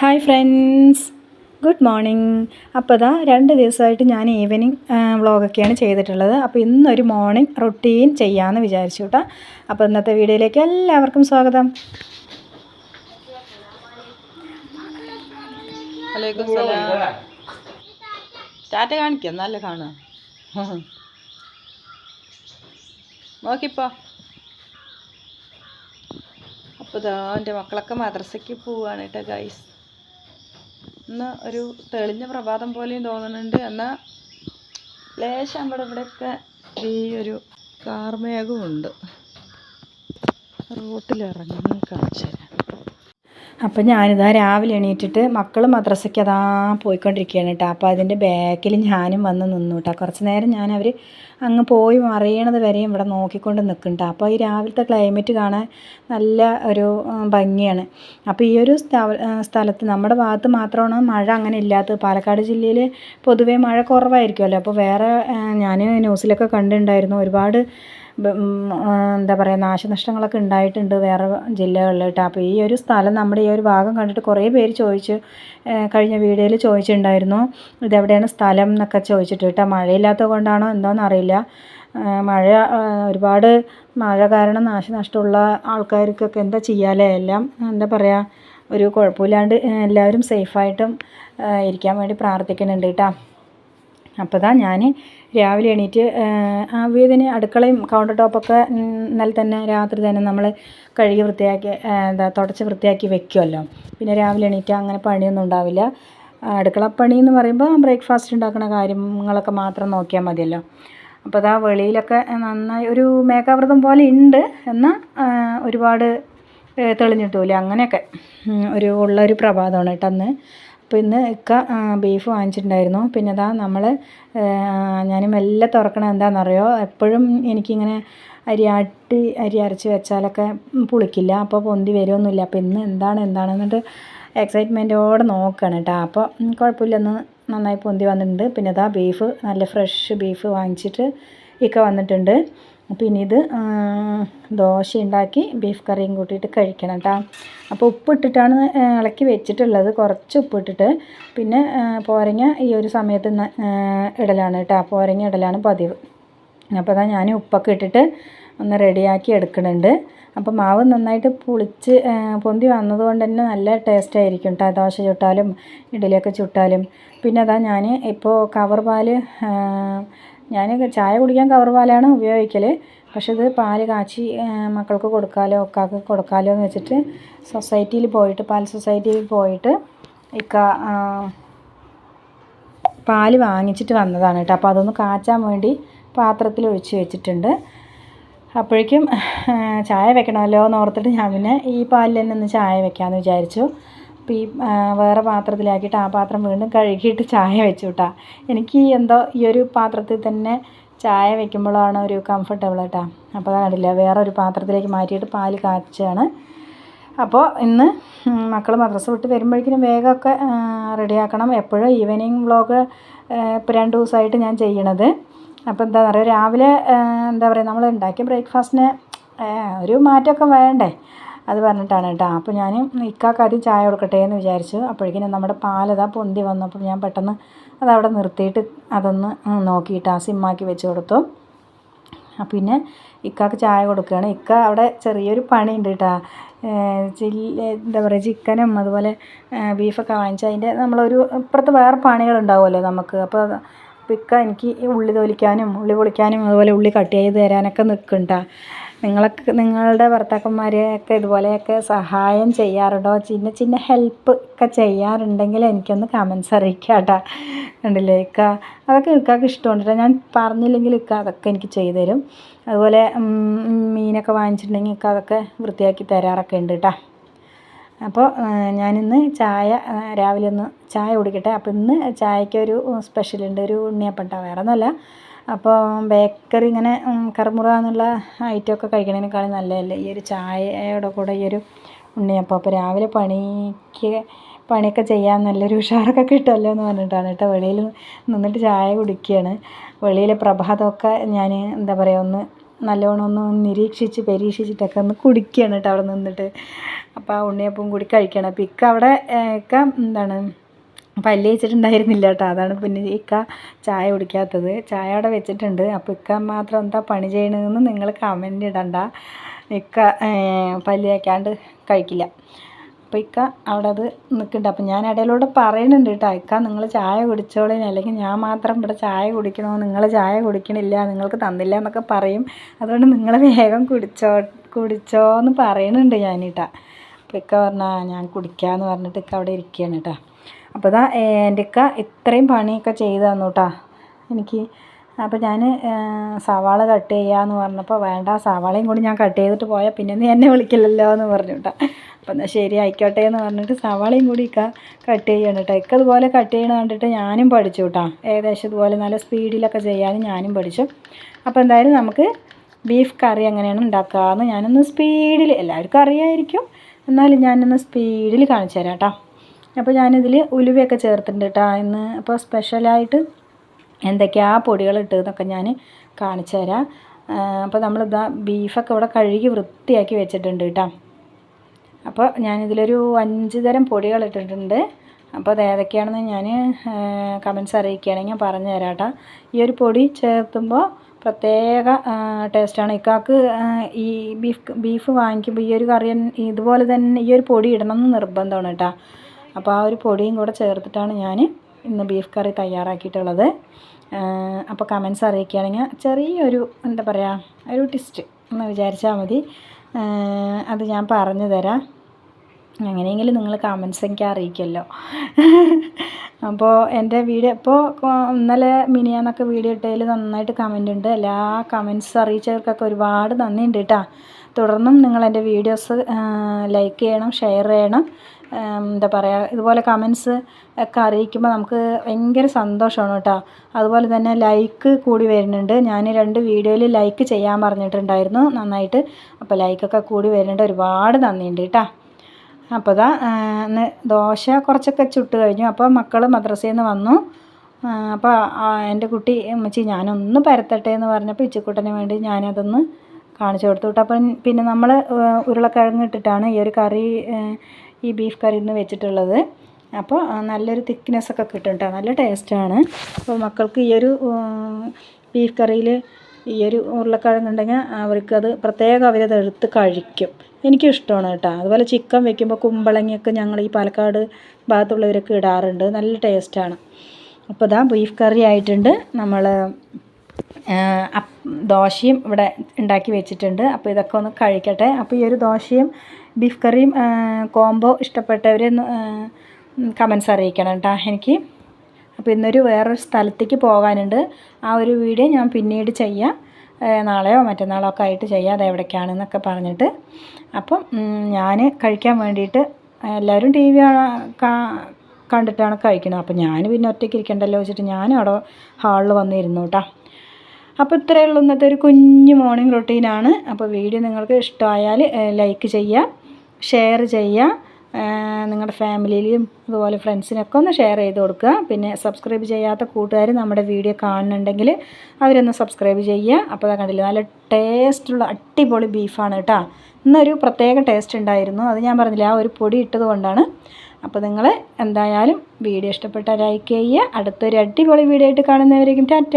Hi friends. Good morning. അപ്പോൾ ഇതാ രണ്ട് ദിവസമായിട്ട് ഞാൻ ഈവനിങ് വ്ളോഗൊക്കെയാണ് ചെയ്തിട്ടുള്ളത്. അപ്പോൾ ഇന്നൊരു മോർണിംഗ് റൊട്ടീൻ ചെയ്യാമെന്ന് വിചാരിച്ചു കേട്ടോ അപ്പോൾ ഇന്നത്തെ വീഡിയോയിലേക്ക് എല്ലാവർക്കും സ്വാഗതം. ടാറ്റ കാണിക്കാം നല്ല കാണാം. നോക്കിപ്പോ. അപ്പോൾ ഇതാ എന്റെ മക്കളൊക്കെ മദ്രസയ്ക്ക് പോവാണ് കേട്ടോ ഗൈസ്. ഇന്ന് ഒരു തെളിഞ്ഞ പ്രഭാതം പോലെയും തോന്നുന്നുണ്ട്. എന്നാൽ ലേശം അവിടെ ഇവിടെയൊക്കെ ഈ ഒരു കാർമേഘമുണ്ട്. റോട്ടിലിറങ്ങി കാണിച്ചു തരാം അപ്പോൾ ഞാനിതാ രാവിലെ എണീറ്റിട്ട് മക്കൾ മദ്രസയ്ക്ക് അതാ പോയിക്കൊണ്ടിരിക്കുകയാണ് കേട്ടോ അപ്പോൾ അതിന്റെ ബാക്കിൽ ഞാനും വന്ന് നിന്നു കേട്ടോ കുറച്ച് നേരം ഞാൻ അവർ അങ്ങ് പോയി മറിയണത് വരെയും ഇവിടെ നോക്കിക്കൊണ്ട് നിൽക്കുന്നുണ്ട് അപ്പോൾ ഈ രാവിലത്തെ ക്ലൈമറ്റ് കാണാൻ നല്ല ഒരു ഭംഗിയാണ്. അപ്പോൾ ഈ ഒരു സ്ഥ- സ്ഥലത്ത് നമ്മുടെ ഭാഗത്ത് മാത്രമാണ് മഴ അങ്ങനെ ഇല്ലാത്തത്. പാലക്കാട് ജില്ലയിൽ പൊതുവേ മഴ കുറവായിരിക്കുമല്ലോ അപ്പോൾ വേറെ ഞാൻ ന്യൂസിലൊക്കെ കണ്ടിട്ടുണ്ടായിരുന്നു ഒരുപാട് എന്താ പറയുക നാശനഷ്ടങ്ങളൊക്കെ ഉണ്ടായിട്ടുണ്ട് വേറെ ജില്ലകളിലായിട്ട് അപ്പോൾ ഈ ഒരു സ്ഥലം നമ്മുടെ ഈ ഒരു ഭാഗം കണ്ടിട്ട് കുറേ പേര് ചോദിച്ച് കഴിഞ്ഞ വീഡിയോയിൽ ചോദിച്ചിട്ടുണ്ടായിരുന്നു. ഇതെവിടെയാണ് സ്ഥലം എന്നൊക്കെ ചോദിച്ചിട്ട് കേട്ടോ. മഴയില്ലാത്തത് കൊണ്ടാണോ എന്താണെന്ന് അറിയില്ല. മഴ ഒരുപാട് മഴ കാരണം നാശനഷ്ടമുള്ള ആൾക്കാർക്കൊക്കെ എന്താ ചെയ്യാലേ എല്ലാം? എന്താ പറയുക ഒരു കുഴപ്പമില്ലാണ്ട് എല്ലാവരും സേഫായിട്ടും ഇരിക്കാൻ വേണ്ടി പ്രാർത്ഥിക്കുന്നുണ്ട് കേട്ടോ. അപ്പോൾ താ ഞാൻ രാവിലെ എണീറ്റ് ആ ആവിയതിന് അടുക്കളയും കൗണ്ടർ ടോപ്പൊക്കെ ഇന്നലെ തന്നെ രാത്രി തന്നെ നമ്മൾ കഴുകി വൃത്തിയാക്കി എന്താ തുടച്ച് വൃത്തിയാക്കി വെക്കുമല്ലോ പിന്നെ രാവിലെ എണീറ്റ് അങ്ങനെ പണിയൊന്നും ഉണ്ടാവില്ല. അടുക്കള അടുക്കളപ്പണി എന്ന് പറയുമ്പോൾ ബ്രേക്ക്ഫാസ്റ്റ് ഉണ്ടാക്കുന്ന കാര്യങ്ങളൊക്കെ മാത്രം നോക്കിയാൽ മതിയല്ലോ. അപ്പോൾ അതാ വെളിയിലൊക്കെ നന്നായി ഒരു മേഘാവൃതം പോലെ ഉണ്ട് എന്നാൽ ഒരുപാട് തെളിഞ്ഞിട്ടൂല അങ്ങനെയൊക്കെ ഒരു ഉള്ളൊരു പ്രഭാതമാണ് കേട്ടോ അന്ന് അപ്പോൾ ഇന്ന് ഇക്ക ബീഫ് വാങ്ങിച്ചിട്ടുണ്ടായിരുന്നു. പിന്നെ അതാ നമ്മൾ ഞാൻ മെല്ലെ തുറക്കണത് എന്താണെന്നറിയോ എപ്പോഴും എനിക്കിങ്ങനെ അരി ആട്ടി അരി അരച്ച് വെച്ചാലൊക്കെ പുളിക്കില്ല. അപ്പോൾ പൊന്തി വരുമൊന്നുമില്ല അപ്പോൾ ഇന്ന് എന്താണ് എന്താണെന്നിട്ട് എക്സൈറ്റ്മെന്റോടെ നോക്കുകയാണ് കേട്ടോ അപ്പോൾ ഉം, കുഴപ്പമില്ല. ഒന്ന് നന്നായി പൊന്തി വന്നിട്ടുണ്ട്. പിന്നെ അതാ ബീഫ് നല്ല ഫ്രഷ് ബീഫ് വാങ്ങിച്ചിട്ട് ഇക്ക വന്നിട്ടുണ്ട്. പിന്നെ ഇത് ദോശ ഉണ്ടാക്കി ബീഫ് കറിയും കൂട്ടിയിട്ട് കഴിക്കണം കേട്ടോ അപ്പോൾ ഉപ്പിട്ടിട്ടാണ് ഇളക്കി വെച്ചിട്ടുള്ളത്. കുറച്ച് ഉപ്പിട്ടിട്ട് പിന്നെ പോരങ്ങ ഈ ഒരു സമയത്ത് ഇടലാണ് കേട്ടോ പോരങ്ങ ഇടലാണ് പതിവ്. അപ്പോൾ അതാ ഞാൻ ഉപ്പൊക്കെ ഇട്ടിട്ട് ഒന്ന് റെഡിയാക്കി എടുക്കുന്നുണ്ട്. അപ്പോൾ മാവ് നന്നായിട്ട് പുളിച്ച് പൊന്തി വന്നതുകൊണ്ട് തന്നെ നല്ല ടേസ്റ്റ് ആയിരിക്കും കേട്ടോ ദോശ ചുട്ടാലും ഇഡലിയൊക്കെ ചുട്ടാലും. പിന്നെ അതാ ഞാൻ ഇപ്പോൾ കവർ പാൽ ഞാൻ ചായ കുടിക്കാൻ കവർ പാലാണ് ഉപയോഗിക്കൽ പക്ഷെ ഇത് പാൽ കാച്ചി മക്കൾക്ക് കൊടുക്കാലോ ഒക്കാക്ക് കൊടുക്കാലോ എന്ന് വെച്ചിട്ട് സൊസൈറ്റിയിൽ പോയിട്ട് പാൽ സൊസൈറ്റിയിൽ പോയിട്ട് ഇക്ക പാൽ വാങ്ങിച്ചിട്ട് വന്നതാണ് കേട്ടോ. അപ്പോൾ അതൊന്ന് കാച്ചാൻ വേണ്ടി പാത്രത്തിൽ ഒഴിച്ച് വെച്ചിട്ടുണ്ട്. അപ്പോഴേക്കും ചായ വെക്കണമല്ലോ എന്ന് ഓർത്തിട്ട് ഞാൻ പിന്നെ ഈ പാലിൽ തന്നെ ഒന്ന് ചായ വെക്കാമെന്ന് വിചാരിച്ചു. ഈ വേറെ പാത്രത്തിലാക്കിയിട്ട് ആ പാത്രം വീണ്ടും കഴുകിയിട്ട് ചായ വെച്ചു കേട്ടാ എനിക്ക് എന്തോ ഈ ഒരു പാത്രത്തിൽ തന്നെ ചായ വെക്കുമ്പോഴാണ് ഒരു കംഫർട്ടബിൾ കേട്ടോ അപ്പോൾ അത് കണ്ടില്ല വേറെ ഒരു പാത്രത്തിലേക്ക് മാറ്റിയിട്ട് പാൽ കാച്ചാണ്. അപ്പോൾ ഇന്ന് മക്കൾ മദ്രസ വിട്ട് വരുമ്പോഴേക്കും വേഗമൊക്കെ റെഡിയാക്കണം. എപ്പോഴും ഈവനിങ് വ്ളോഗ് ഇപ്പോൾ രണ്ട് ദിവസമായിട്ട് ഞാൻ ചെയ്യണത്. അപ്പോൾ എന്താ പറയുക രാവിലെ എന്താ പറയുക നമ്മൾ ഉണ്ടാക്കിയ ബ്രേക്ക്ഫാസ്റ്റിന് ഒരു മാറ്റമൊക്കെ വേണ്ടേ? അത് പറഞ്ഞിട്ടാണ് കേട്ടോ. അപ്പോൾ ഞാൻ ഇക്കാക്ക് ആദ്യം ചായ കൊടുക്കട്ടെ എന്ന് വിചാരിച്ചു. അപ്പോഴേക്കും നമ്മുടെ പാലതാ പൊന്തി വന്നു. അപ്പം ഞാൻ പെട്ടെന്ന് അതവിടെ നിർത്തിയിട്ട് അതൊന്ന് നോക്കിയിട്ട് ആ സിമ്മാക്കി വെച്ച് കൊടുത്തു. പിന്നെ ഇക്കാക്ക് ചായ കൊടുക്കുകയാണ്. ഇക്ക അവിടെ ചെറിയൊരു പണിയുണ്ട് കേട്ടോ. ചില്ല എന്താ പറയുക ചിക്കനും അതുപോലെ ബീഫൊക്കെ വാങ്ങിച്ച് അതിന്റെ നമ്മളൊരു ഇപ്പുറത്ത് വേറെ പണികളുണ്ടാവുമല്ലോ നമുക്ക്. അപ്പോൾ ഇക്ക എനിക്ക് ഉള്ളി തൊലിക്കാനും ഉള്ളി പൊളിക്കാനും അതുപോലെ ഉള്ളി കട്ട് ചെയ്ത് തരാനൊക്കെ നിൽക്കുന്നുണ്ടാ. നിങ്ങളൊക്കെ നിങ്ങളുടെ ഭർത്താക്കന്മാരെയൊക്കെ ഇതുപോലെയൊക്കെ സഹായം ചെയ്യാറുണ്ടോ? ചിന്ന ചിന്ന ഹെൽപ്പ് ഒക്കെ ചെയ്യാറുണ്ടെങ്കിൽ എനിക്കൊന്ന് കമൻസ് അറിയിക്കുക കേട്ടോ കണ്ടില്ലേ ഇക്ക? അതൊക്കെ ഇക്കാക്ക് ഇഷ്ടമുണ്ട് കേട്ടോ ഞാൻ പറഞ്ഞില്ലെങ്കിൽ ഇക്ക അതൊക്കെ എനിക്ക് ചെയ്തു തരും. അതുപോലെ മീനൊക്കെ വാങ്ങിച്ചിട്ടുണ്ടെങ്കിൽ ഇക്ക അതൊക്കെ വൃത്തിയാക്കി തരാറൊക്കെ ഉണ്ട് കേട്ടോ അപ്പോൾ ഞാനിന്ന് ചായ രാവിലെ ഒന്ന് ചായ കുടിക്കട്ടെ. അപ്പോൾ ഇന്ന് ചായക്കൊരു സ്പെഷ്യലുണ്ട് ഒരു ഉണ്ണിയപ്പം ട്ടോ വേറെ ഒന്നുമല്ല അപ്പോൾ ബേക്കറി ഇങ്ങനെ കറുമുറ എന്നുള്ള ഐറ്റമൊക്കെ കഴിക്കണതിനേക്കാളും നല്ലതല്ലേ? ഈ ഒരു ചായയുടെ കൂടെ ഈ ഒരു ഉണ്ണിയപ്പം അപ്പോൾ രാവിലെ പണിക്ക് പണിയൊക്കെ ചെയ്യാൻ നല്ലൊരു ഉഷാറൊക്കെ കിട്ടുമല്ലോ എന്ന് പറഞ്ഞിട്ടാണ് കേട്ടോ. വെളിയിൽ നിന്നിട്ട് ചായ കുടിക്കുകയാണ്. വെളിയിലെ പ്രഭാതമൊക്കെ ഞാൻ എന്താ പറയുക ഒന്ന് നല്ലോണം ഒന്ന് നിരീക്ഷിച്ച് പരീക്ഷിച്ചിട്ടൊക്കെ ഒന്ന് കുടിക്കുകയാണ് കേട്ടോ അവിടെ നിന്നിട്ട്. അപ്പോൾ ആ ഉണ്ണിയപ്പം കൂടി കഴിക്കണം അപ്പോൾ ഇക്ക അവിടെ ഇക്ക എന്താണ്? പല്ല് വെച്ചിട്ടുണ്ടായിരുന്നില്ല കേട്ടോ. അതാണ് പിന്നെ ഇക്ക ചായ കുടിക്കാത്തത്. ചായ അവിടെ വെച്ചിട്ടുണ്ട്. അപ്പോൾ ഇക്ക മാത്രം എന്താ പണി ചെയ്യണമെന്ന് നിങ്ങൾ കമന്റ് ഇടണ്ട. ഇക്ക പല്ല് തേക്കാണ്ട് കഴിക്കില്ല. അപ്പോൾ ഇക്ക അവിടെ അത് നിൽക്കുന്നുണ്ട്. അപ്പോൾ ഞാൻ ഇടയിലൂടെ പറയുന്നുണ്ട് കേട്ടോ. ഇക്ക നിങ്ങൾ ചായ കുടിച്ചോളേ. അല്ലെങ്കിൽ ഞാൻ മാത്രം ഇവിടെ ചായ കുടിക്കണോ? നിങ്ങൾ ചായ കുടിക്കണില്ല. നിങ്ങൾക്ക് തന്നില്ല എന്നൊക്കെ പറയും. അതുകൊണ്ട് നിങ്ങൾ വേഗം കുടിച്ചോ കുടിച്ചോ എന്ന് പറയുന്നുണ്ട് ഞാനിട്ടാ. അപ്പോൾ ഇക്ക പറഞ്ഞാൽ ഞാൻ കുടിക്കാമെന്ന് പറഞ്ഞിട്ട് ഇക്ക അവിടെ ഇരിക്കുകയാണ് കേട്ടോ. അപ്പോൾ ഇതാ എന്റെ ഇക്ക ഇത്രയും പണിയൊക്കെ ചെയ്ത് തന്നു കേട്ടോ എനിക്ക് അപ്പോൾ ഞാൻ സവാള കട്ട് ചെയ്യാമെന്ന് പറഞ്ഞപ്പോൾ വേണ്ട സവാളയും കൂടി ഞാൻ കട്ട് ചെയ്തിട്ട് പോയാൽ പിന്നെ നീ എന്നെ വിളിക്കില്ലല്ലോ എന്ന് പറഞ്ഞു കേട്ടോ അപ്പോൾ എന്നാൽ ശരി ആയിക്കോട്ടെ എന്ന് പറഞ്ഞിട്ട് സവാളയും കൂടി ഇക്ക കട്ട് ചെയ്യണം കേട്ടോ ഇക്ക അതുപോലെ കട്ട് ചെയ്യണ കണ്ടിട്ട് ഞാനും പഠിച്ചു കേട്ടോ ഏകദേശം ഇതുപോലെ നല്ല സ്പീഡിലൊക്കെ ചെയ്യാനും ഞാനും പഠിച്ചു. അപ്പോൾ എന്തായാലും നമുക്ക് ബീഫ് കറി എങ്ങനെയാണ് ഉണ്ടാക്കുകയെന്ന് ഞാനൊന്ന് സ്പീഡിൽ എല്ലാവർക്കും അറിയാമായിരിക്കും എന്നാലും ഞാനൊന്ന് സ്പീഡിൽ കാണിച്ചു തരാം കേട്ടോ അപ്പോൾ ഞാനിതിൽ ഉലുവയൊക്കെ ചേർത്തിട്ടുണ്ട് കേട്ടോ ഇന്ന് അപ്പോൾ സ്പെഷ്യലായിട്ട് എന്തൊക്കെയാ പൊടികൾ ഇട്ടതെന്നൊക്കെ ഞാൻ കാണിച്ചു തരാം. അപ്പോൾ നമ്മളിതാ ബീഫൊക്കെ ഇവിടെ കഴുകി വൃത്തിയാക്കി വെച്ചിട്ടുണ്ട് കേട്ടോ അപ്പോൾ ഞാനിതിലൊരു അഞ്ച് തരം പൊടികൾ ഇട്ടിട്ടുണ്ട് അപ്പോൾ അത് ഏതൊക്കെയാണെന്ന് ഞാൻ കമൻസ് അറിയിക്കുകയാണെങ്കിൽ പറഞ്ഞു തരാം കേട്ടോ ഈ ഒരു പൊടി ചേർത്തുമ്പോൾ പ്രത്യേക ടേസ്റ്റാണ് ഇക്കാക്ക് ഈ ബീഫ് ബീഫ് വാങ്ങിക്കുമ്പോൾ ഈ ഒരു കറി ഇതുപോലെ തന്നെ ഈ ഒരു പൊടി ഇടണം എന്ന് നിർബന്ധമാണ് കേട്ടോ അപ്പോൾ ആ ഒരു പൊടിയും കൂടെ ചേർത്തിട്ടാണ് ഞാൻ ഇന്ന് ബീഫ് കറി തയ്യാറാക്കിയിട്ടുള്ളത്. അപ്പോൾ കമൻസ് അറിയിക്കുകയാണെങ്കിൽ ചെറിയൊരു എന്താ പറയുക ഒരു ടിസ്റ്റ് എന്ന് വിചാരിച്ചാൽ മതി. അത് ഞാൻ പറഞ്ഞു തരാം. എങ്ങനെയെങ്കിലും നിങ്ങൾ കമൻസ് എനിക്ക് അറിയിക്കുമല്ലോ അപ്പോൾ എന്റെ വീഡിയോ ഇപ്പോൾ ഇന്നലെ മിനിയാന്നൊക്കെ വീഡിയോ ഇട്ടതിൽ നന്നായിട്ട് കമന്റ് ഉണ്ട്. എല്ലാ കമൻസ് അറിയിച്ചവർക്കൊക്കെ ഒരുപാട് നന്ദിയുണ്ട് കേട്ടോ തുടർന്നും നിങ്ങൾ എന്റെ വീഡിയോസ് ലൈക്ക് ചെയ്യണം ഷെയർ ചെയ്യണം. എന്താ പറയുക ഇതുപോലെ കമൻസ് ഒക്കെ അറിയിക്കുമ്പോൾ നമുക്ക് ഭയങ്കര സന്തോഷമാണ് കേട്ടോ. അതുപോലെ തന്നെ ലൈക്ക് കൂടി വരുന്നുണ്ട്. ഞാൻ രണ്ട് വീഡിയോയിൽ ലൈക്ക് ചെയ്യാൻ പറഞ്ഞിട്ടുണ്ടായിരുന്നു നന്നായിട്ട്. അപ്പോൾ ലൈക്കൊക്കെ കൂടി വരുന്നുണ്ട്. ഒരുപാട് നന്ദിയുണ്ട് കേട്ടോ. അപ്പോൾ ഇതാ ഇന്ന് ദോശ കുറച്ചൊക്കെ ചുട്ട് കഴിഞ്ഞു. അപ്പോൾ മക്കൾ മദ്രസയിൽ നിന്ന് വന്നു അപ്പോൾ എന്റെ കുട്ടി ഉമ്മച്ചി ഞാനൊന്ന് പരത്തട്ടെ എന്ന് പറഞ്ഞപ്പോൾ ഇച്ചിക്കുട്ടന് വേണ്ടി ഞാനതൊന്ന് കാണിച്ചു കൊടുത്തു. കേട്ടോ അപ്പം പിന്നെ നമ്മൾ ഉരുളക്കിഴങ്ങ് ഇട്ടിട്ടാണ് ഈ ഒരു കറി ഈ ബീഫ് കറി ഇന്ന് വെച്ചിട്ടുള്ളത്. അപ്പോൾ നല്ലൊരു തിക്നെസ് ഒക്കെ കിട്ടും കേട്ടോ നല്ല ടേസ്റ്റാണ് അപ്പോൾ മക്കൾക്ക് ഈ ഒരു ബീഫ് കറിയിൽ ഈ ഒരു ഉരുളക്കിഴങ്ങുണ്ടെങ്കിൽ അവർക്കത് പ്രത്യേകം അവരത് എടുത്ത് കഴിക്കും. എനിക്കും ഇഷ്ടമാണ് കേട്ടോ. അതുപോലെ ചിക്കൻ വെക്കുമ്പോൾ കുമ്പളങ്ങിയൊക്കെ ഞങ്ങൾ ഈ പാലക്കാട് ഭാഗത്തുള്ളവരൊക്കെ ഇടാറുണ്ട്. നല്ല ടേസ്റ്റാണ് അപ്പോൾ ഇതാ ബീഫ് കറി ആയിട്ടുണ്ട്. നമ്മൾ ദോശയും ഇവിടെ ഉണ്ടാക്കി വെച്ചിട്ടുണ്ട്. അപ്പോൾ ഇതൊക്കെ ഒന്ന് കഴിക്കട്ടെ. അപ്പോൾ ഈ ഒരു ദോശയും ബീഫ് കറിയും കോംബോ ഇഷ്ടപ്പെട്ടവർ കമൻസ് അറിയിക്കണം കേട്ടോ എനിക്ക്. അപ്പോൾ ഇന്നൊരു വേറൊരു സ്ഥലത്തേക്ക് പോകാനുണ്ട്. ആ ഒരു വീഡിയോ ഞാൻ പിന്നീട് ചെയ്യാം. നാളെയോ മറ്റന്നാളോ ഒക്കെ ആയിട്ട് ചെയ്യാം. അത് എവിടേക്കാണെന്നൊക്കെ പറഞ്ഞിട്ട്. അപ്പം ഞാൻ കഴിക്കാൻ വേണ്ടിയിട്ട് എല്ലാവരും ടി വി കണ്ടിട്ടാണ് കഴിക്കുന്നത് അപ്പോൾ ഞാൻ പിന്നെ ഒറ്റയ്ക്ക് ഇരിക്കണ്ടല്ലോ വെച്ചിട്ട് ഞാനും അവിടെ ഹാളിൽ വന്നിരുന്നു കേട്ടോ അപ്പോൾ ഇത്രയേ ഉള്ളൂ ഇന്നത്തെ ഒരു കുഞ്ഞു മോർണിംഗ് റൊട്ടീനാണ് അപ്പോൾ വീഡിയോ നിങ്ങൾക്ക് ഇഷ്ടമായാൽ ലൈക്ക് ചെയ്യുക ഷെയർ ചെയ്യുക നിങ്ങളുടെ ഫാമിലിയിലും അതുപോലെ ഫ്രണ്ട്സിനൊക്കെ ഒന്ന് ഷെയർ ചെയ്ത് കൊടുക്കുക. പിന്നെ സബ്സ്ക്രൈബ് ചെയ്യാത്ത കൂട്ടുകാർ നമ്മുടെ വീഡിയോ കാണുന്നുണ്ടെങ്കിൽ അവരൊന്ന് സബ്സ്ക്രൈബ് ചെയ്യുക. അപ്പോൾ അതാ കണ്ടില്ല നല്ല ടേസ്റ്റുള്ള അടിപൊളി ബീഫാണ് കേട്ടോ. ഇന്നൊരു പ്രത്യേക ടേസ്റ്റ് ഉണ്ടായിരുന്നു. അത് ഞാൻ പറഞ്ഞില്ല ആ ഒരു പൊടി ഇട്ടത് കൊണ്ടാണ്. അപ്പോൾ നിങ്ങൾ എന്തായാലും വീഡിയോ ഇഷ്ടപ്പെട്ട ലൈക്ക് ചെയ്യുക. അടുത്തൊരു അടിപൊളി വീഡിയോ ആയിട്ട് കാണുന്നവരേക്കും ടാറ്റ.